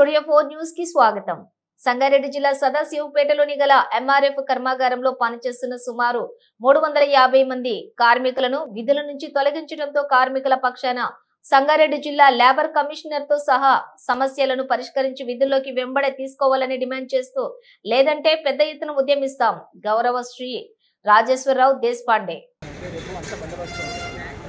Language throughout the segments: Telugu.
స్టూడియో ఫోర్ న్యూస్కి స్వాగతం. సంగారెడ్డి జిల్లా సదాశివపేటలోని గల ఎంఆర్ఎఫ్ కర్మాగారంలో పనిచేస్తున్న సుమారు మూడు వందల యాభై మంది కార్మికులను విధుల నుంచి తొలగించడంతో కార్మికుల పక్షాన సంగారెడ్డి జిల్లా లేబర్ కమిషనర్తో సహా సమస్యలను పరిష్కరించి విధుల్లోకి వెంబడే తీసుకోవాలని డిమాండ్ చేస్తూ లేదంటే పెద్ద ఎత్తున ఉద్యమిస్తాం. గౌరవ Shri Rajeshwararao Deshpande.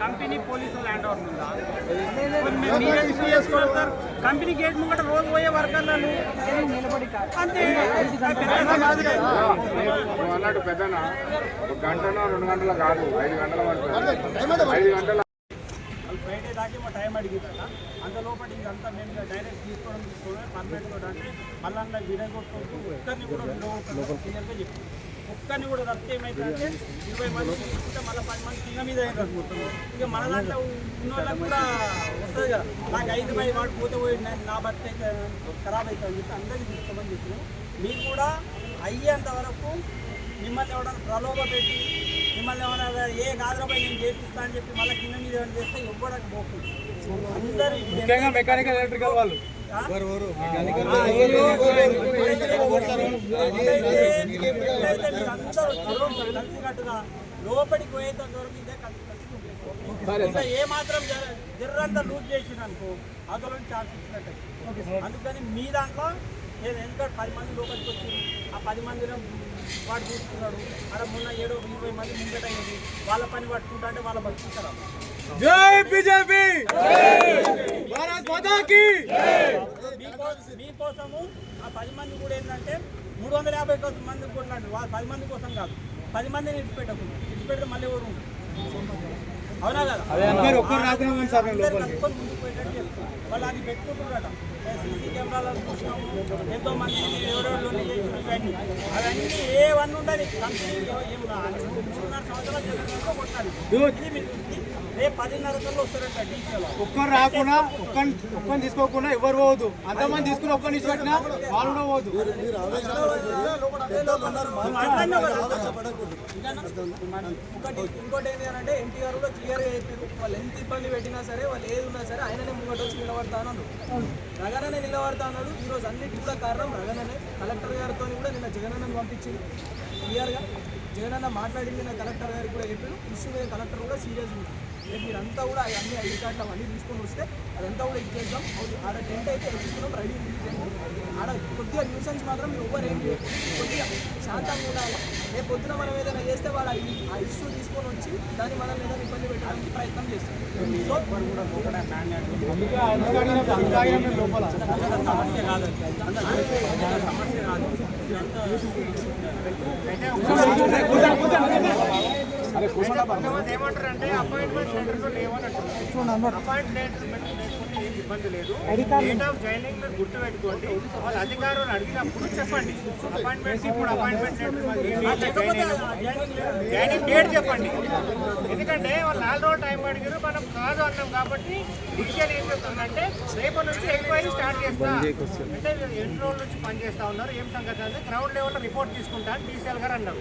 Company police land over ఉందా? మీరు మీరే ఇష్యూ చేసుకోవాలి సార్ కంపెనీ గేట్ ముంగట రోజు పోయే వర్కర్లను అంతే. అన్నట్టు పెద్దన? ఒక గంటనో రెండు గంటలు కాదు ఐదు గంటల ఐదు గంటల ఫ్రైడే దాకా మా టైం అడిగిందట అంత లోపల ఇదంతా మేము డైరెక్ట్ తీసుకోవడం తీసుకోవడం పర్మనెంట్ కూడా అంటే మళ్ళీ ఒక్కరిని కూడా లోపల క్లియర్గా ఒక్కరిని కూడా రద్దు ఏమైతే ఇరవై మంది తీసుకుంటే మళ్ళీ పది మంది కింద మీద అయిన అనుకుంటున్నాం ఇక మన దాంట్లో ఉన్న వాళ్ళకి కూడా వస్తుంది కదా. నాకు ఐదు పై వాడు పోతే పోయి నా భర్త అయితే ఖరాబ్ అవుతుంది అని చెప్పి అందరికీ తీసుకోమని చెప్పినాం. మీరు కూడా అయ్యేంత వరకు మిమ్మల్ని ఎవడన్నా ప్రలోభ పెట్టి మిమ్మల్ని ఏమైనా ఏ గాజులపై నేను చేపిస్తా అని చెప్పి మళ్ళీ కింద మీద ఏమైనా చేస్తే ఇవ్వడానికి పోతుంది అందరూ మెకానికల్ ఎలక్ట్రికల్ వాళ్ళు. లోపలికి పోయేంత వరకు ఇదే కలిసి ఇంకా ఏ మాత్రం జర్రంతా లూట్ చేసిన అనుకో అతను ఛాన్స్ ఇచ్చినట్టు అందుకని మీ దాంట్లో నేను ఎందుకంటే పది మంది లోపలికి వచ్చి ఆ పది మందిలో వాడు చూసుకున్నాడు అక్కడ మొన్న ఏడో ఇరవై మంది ముంగట వాళ్ళ పని పట్టుకుంటా అంటే వాళ్ళ బతుకుంటారా జై బీజేపీ! భారత్ మాతా కీ మీకోసం మీకోసము ఆ పది మంది కూడా ఏంటంటే మూడు వందల యాభై మంది కొట్లాంటి వాళ్ళు పది మంది కోసం కాదు. పది మందిని ఇడిచిపెట్టకుండా ఇడిచిపెడితే మళ్ళీ ఎవరు. అవునా కదా? మీరు ఒక్కరు రాకుండా సార్. వాళ్ళు అది పెట్టుకుంటున్నారట. సీసీ కెమెరాలు చూసినాము ఎంతో మంది ఎవరెవరు ఇవన్నీ. అవన్నీ ఏవన్నీ ఉండాలి కంపెనీ ఏం రాదు. మూడున్నర సంవత్సరాలు చేసినాక కొట్టాలి ఒక్కరు రాకుండా ఒక్కని ఒక్కని తీసుకోకుండా ఎవరు పోవద్దు. అంతమంది తీసుకుని ఒక్కరిని ఇచ్చిపెట్టినా వాళ్ళు కూడా పోవద్దు. ఇంకోటి ఏంటి అంటే ఎన్టీఆర్ కూడా చెప్పారు. వాళ్ళు ఎంత ఇబ్బంది పెట్టినా సరే వాళ్ళు ఏది ఉన్నా సరే ఆయననే ముంగట వచ్చి నిలబడతాను రగననే నిలబడతాను ఈ రోజు అన్నిటి కూడా కారణం రగననే. కలెక్టర్ గారితో కూడా నిన్న జగనన్నను పంపించింది క్లియర్గా జగనన్న మాట్లాడింది నా కలెక్టర్ గారికి కూడా చెప్పారు ఇష్యూ మీద కలెక్టర్ కూడా సీరియస్ ఉంది. రేపు మీరంతా కూడా అన్ని ఐడి కార్డులు అవన్నీ తీసుకొని వస్తే అదంతా కూడా ఇచ్చేద్దాం. ఆడ టెంట్ అయితే ఎక్కిస్తున్నాం రెడీ ఉంది టెంట్. ఆడ కొద్దిగా న్యూసెన్స్ మాత్రం మీరు ఎవరు ఏం కొద్దిగా శాంతంగా ఉండాలి. రేపు పొద్దున మనం ఏదైనా చేస్తే వాళ్ళు ఆ ఇష్యూ తీసుకొని వచ్చి దాన్ని మనం ఏదైనా ఇబ్బంది పెట్టడానికి ప్రయత్నం చేస్తాం. సమస్య కాదు. సమస్య కాదు. కొంతమంది ఏమంటారంటే అపాయింట్మెంట్ లెటర్స్ లేవనంటారు అపాయింట్మెంట్ లేకపోతే ఏం ఇబ్బంది లేదు. డేట్ ఆఫ్ జాయినింగ్ మీరు గుర్తు పెట్టుకోండి వాళ్ళ అధికారులు అడిగినప్పుడు చెప్పండి. అపాయింట్మెంట్ ఇప్పుడు అపాయింట్మెంట్ జాయినింగ్ డేట్ చెప్పండి. ఎందుకంటే వాళ్ళు నాలుగు రోజులు టైం అడిగారు మనం కాదు అన్నాం కాబట్టి డిసిషన్ ఏం చెప్తుందంటే రేపటి నుంచి ఎంక్వైరీ స్టార్ట్ చేస్తా. అంటే ఎన్ని రోజుల నుంచి పని చేస్తా ఉన్నారు ఏం సంగతి అంటే గ్రౌండ్ లెవెల్లో రిపోర్ట్ తీసుకుంటా అని డీసీఎల్ గారు అన్నారు.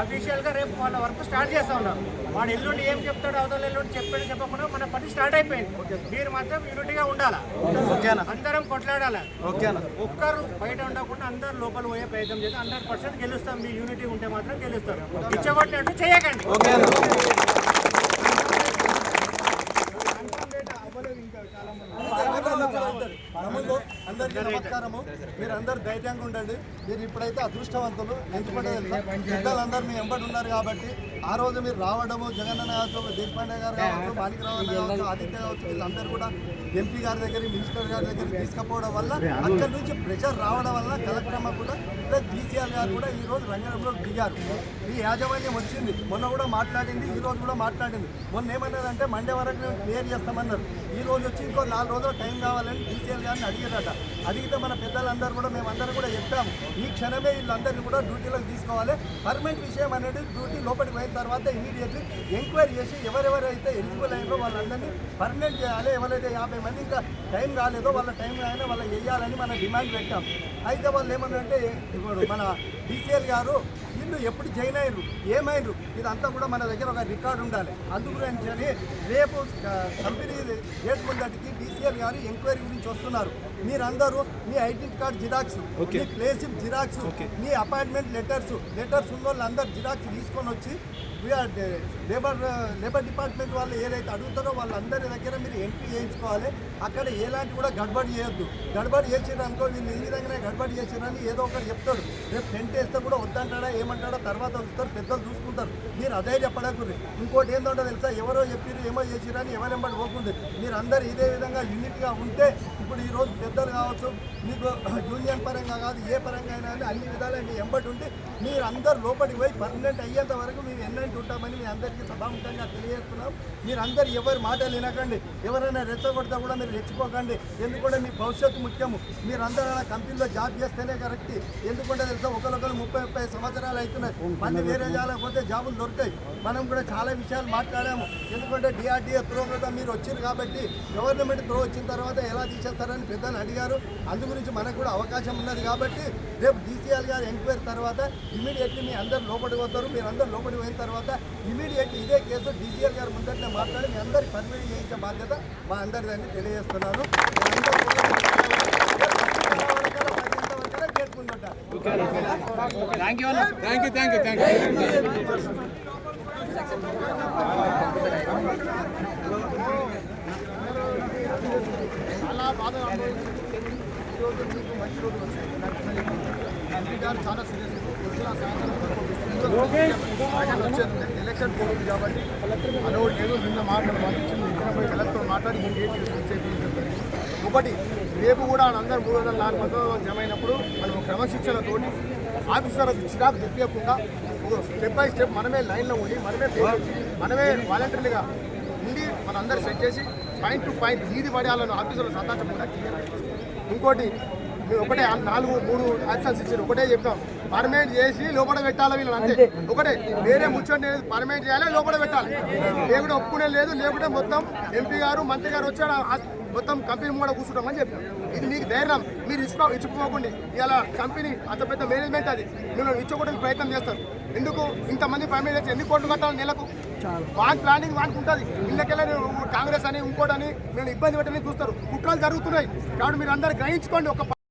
అఫీషియల్గా రేపు వాళ్ళ వర్క్ స్టార్ట్ చేస్తా ఉన్నారు. వాడు ఎల్లుండి ఏం చెప్తాడు అవతల ఎల్లుండి చెప్పాడు చెప్పకుండా మన పని స్టార్ట్ అయిపోయింది. మీరు మాత్రం యూనిటీగా ఉండాలా? అందరం కొట్లాడాలి? ఒక్కరు బయట ఉండకుండా అందరు లోపల పోయే ప్రయత్నం చేసి హండ్రెడ్ పర్సెంట్ గెలుస్తాం. మీ యూనిటీ ఉంటే మాత్రం గెలుస్తారు ఇచ్చగొట్టినట్టు చేయకండి. అందరికీ నమస్కారము. మీరు అందరు ధైర్యంగా ఉండండి. మీరు ఇప్పుడైతే అదృష్టవంతులు. ఎందుకంటే పెద్దలందరూ మీ ఎంబడి ఉన్నారు కాబట్టి ఆ రోజు మీరు రావడము జగన్ కావచ్చు దేశపాండే గారు కావచ్చు మాణికరావు కావచ్చు ఆదిత్య కావచ్చు వీళ్ళందరూ కూడా ఎంపీ గారి దగ్గర మినిస్టర్ గారి దగ్గర తీసుకుపోవడం వల్ల అక్కడి నుంచి ప్రెషర్ రావడం వల్ల కలెక్టర్ అమ్మ కూడా ప్లస్ డీసీఆర్ గారు కూడా ఈ రోజు రంగంలో దిగారు. ఈ యాజమాన్యం వచ్చింది. మొన్న కూడా మాట్లాడింది ఈ రోజు కూడా మాట్లాడింది. మొన్న ఏమన్నదంటే మండే వరకు క్లియర్ చేస్తామన్నారు. ఈ రోజు వచ్చి ఇంకో నాలుగు రోజులు టైం కావాలి కావాలని డీసీఎల్ గారిని అడిగారట. అడిగితే మన పెద్దలందరూ కూడా మేమందరం కూడా చెప్పాము. ఈ క్షణమే వీళ్ళందరినీ కూడా డ్యూటీలోకి తీసుకోవాలి. పర్మనెంట్ విషయం అనేది డ్యూటీ లోపలికి పోయిన తర్వాత ఇమీడియట్లీ ఎంక్వైరీ చేసి ఎవరెవరైతే ఎలిజిబుల్ అయ్యారో వాళ్ళందరినీ పర్మనెంట్ చేయాలి. ఎవరైతే యాభై మంది ఇంకా టైం రాలేదో వాళ్ళ టైం రాయినా వాళ్ళకి వెయ్యాలని మనం డిమాండ్ పెట్టాం. అయితే వాళ్ళు ఏమన్నారంటే ఇప్పుడు మన డీసీఎల్ గారు వీళ్ళు ఎప్పుడు జాయిన్ అయ్యారు ఏమైనరు ఇదంతా కూడా మన దగ్గర ఒక రికార్డు ఉండాలి. అందుగురించి రేపు కంపెనీ గేట్ ముందటికి డీసీఎల్ గారు ఎంక్వైరీ గురించి వస్తున్నారు. మీరందరూ మీ ఐడెంటి కార్డ్ జిరాక్స్ మీ ప్లేస్ జిరాక్స్ మీ అపాయింట్మెంట్ లెటర్స్ లెటర్స్ ఉన్న వాళ్ళందరూ జిరాక్స్ తీసుకొని వచ్చి లేబర్ లేబర్ డిపార్ట్మెంట్ వాళ్ళు ఏదైతే అడుగుతారో వాళ్ళందరి దగ్గర మీరు ఎంట్రీ చేయించుకోవాలి. అక్కడ ఎలాంటి కూడా గడబడి చేయొద్దు. గడబడి చేసారు అనుకో వీళ్ళు ఈ విధంగానే గడబడి చేసారని ఏదో ఒకటి చెప్తాడు రేపు టెంట్ వేస్తే కూడా వద్దంటాడా ఏమంటాడో తర్వాత వస్తారు పెద్దలు చూసుకుంటారు. మీరు అదే చెప్పడకుర్రి. ఇంకోటి ఏంటంటే తెలుసా? ఎవరో చెప్పారు ఏమో చేసిరని ఎవరెంబడి పోకుండా మీరు అందరు ఇదే విధంగా యూనిట్గా ఉంటే ఇప్పుడు ఈ రోజు పెద్దలు కావచ్చు మీకు యూనియన్ పరంగా కాదు ఏ పరంగా అయినా కానీ అన్ని విధాలుగా మీ ఎంబటి ఉండి మీరు అందరు లోపలికి పోయి పర్మనెంట్ అయ్యేంత వరకు మేము ఎన్నంటి ఉంటామని మీ అందరికీ సభాముఖంగా తెలియజేస్తున్నాం. మీరు అందరు ఎవరి మాటలు వినకండి ఎవరైనా రెచ్చగొడితే కూడా మీరు రెచ్చిపోకండి. ఎందుకంటే మీ భవిష్యత్తు ముఖ్యము మీరు అందరూ కంపెనీలో జాబ్ చేస్తేనే కరెక్ట్. ఎందుకంటే తెలుసా ఒకరికొకరు ముప్పై ముప్పై సంవత్సరాలు అవుతున్నాయి. మళ్ళీ వేరే జాలకపోతే జాబులు దొరుకుతాయి. మనం కూడా చాలా విషయాలు మాట్లాడాము. ఎందుకంటే డిఆర్డీఏ త్రో మీరు వచ్చారు కాబట్టి గవర్నమెంట్ త్రో వచ్చిన తర్వాత ఎలా తీసేస్తారని పెద్దలు అడిగారు. అందు గురించి మనకు కూడా అవకాశం ఉన్నది కాబట్టి రేపు డీసీఎల్ గారు ఎంక్వైరీ తర్వాత ఇమీడియట్లీ మీ అందరు లోపలికి పోతారు మీరు అందరు లోపలికి పోయిన తర్వాత ఇమీడియట్లీ ఇదే కేసు డీసీఎల్ గారు ముందట్నే మాట్లాడి మీ అందరికి పర్మిట్ చేయించే బాధ్యత మా అందరిదని తెలియజేస్తున్నాను. యూ యూ థ్యాంక్ యూ చాలా బాధ అనుభవించింది ఈరోజు మీకు మంచి రోజు వచ్చింది గారు చాలా సీరియస్ సాయంత్రం ఎలక్షన్ పోయింది కాబట్టి అదొకటి లేదు నిన్న మాట్లాడి నిన్న పోయి కలెక్టర్ మాట్లాడి ఈ డేట్ చేయించడం ఒకటి రేపు కూడా అందరూ మూడు వందల నాలుగు వందల జమ అయినప్పుడు మనం క్రమశిక్షణతోటి ఆఫీసర్లకు చిరాకు తెప్పియకుండా స్టెప్ బై స్టెప్ మనమే లైన్లో ఉండి మనమే మనమే వాలంటీర్లుగా ఉండి మనందరూ సెట్ చేసి పాయింట్ టు పాయింట్ వీధి పడేయాలని ఆఫీసులో సంతాచకుండా క్లియర్ ఇంకోటి మేము ఒకటే నాలుగు మూడు ఆప్షన్స్ ఇచ్చారు ఒకటే చెప్పాం పర్మనెంట్ చేసి లోపల పెట్టాలి వీళ్ళని అంతే. ఒకటే వేరే ముచ్చట లేదు. పర్మనెంట్ చేయాలి లోపల పెట్టాలి. లేకుంటే ఒప్పుకునే లేదు. లేకుంటే మొత్తం ఎంపీ గారు మంత్రి గారు వచ్చాడు మొత్తం కంపెనీ కూడా కూర్చుంటామని చెప్పాం ఇది మీకు ధైర్యం. మీరు ఇచ్చుకో ఇచ్చుకోకండి ఇలా కంపెనీ అంత పెద్ద మేనేజ్మెంట్ అది. మీరు ఇచ్చుకోవడానికి ప్రయత్నం చేస్తారు. ఎందుకు? ఇంతమంది పర్మనెంట్ చేసి ఎన్ని కోట్లు కట్టాలి నెలకు? వాన్ ప్లానింగ్ వానికి ఉంటుంది. ఇళ్ళకెళ్ళని కాంగ్రెస్ అని ఇంకోటని నేను ఇబ్బంది పెట్టని చూస్తారు. కుట్రలు జరుగుతున్నాయి. కాబట్టి మీరు అందరు గ్రహించుకోండి ఒక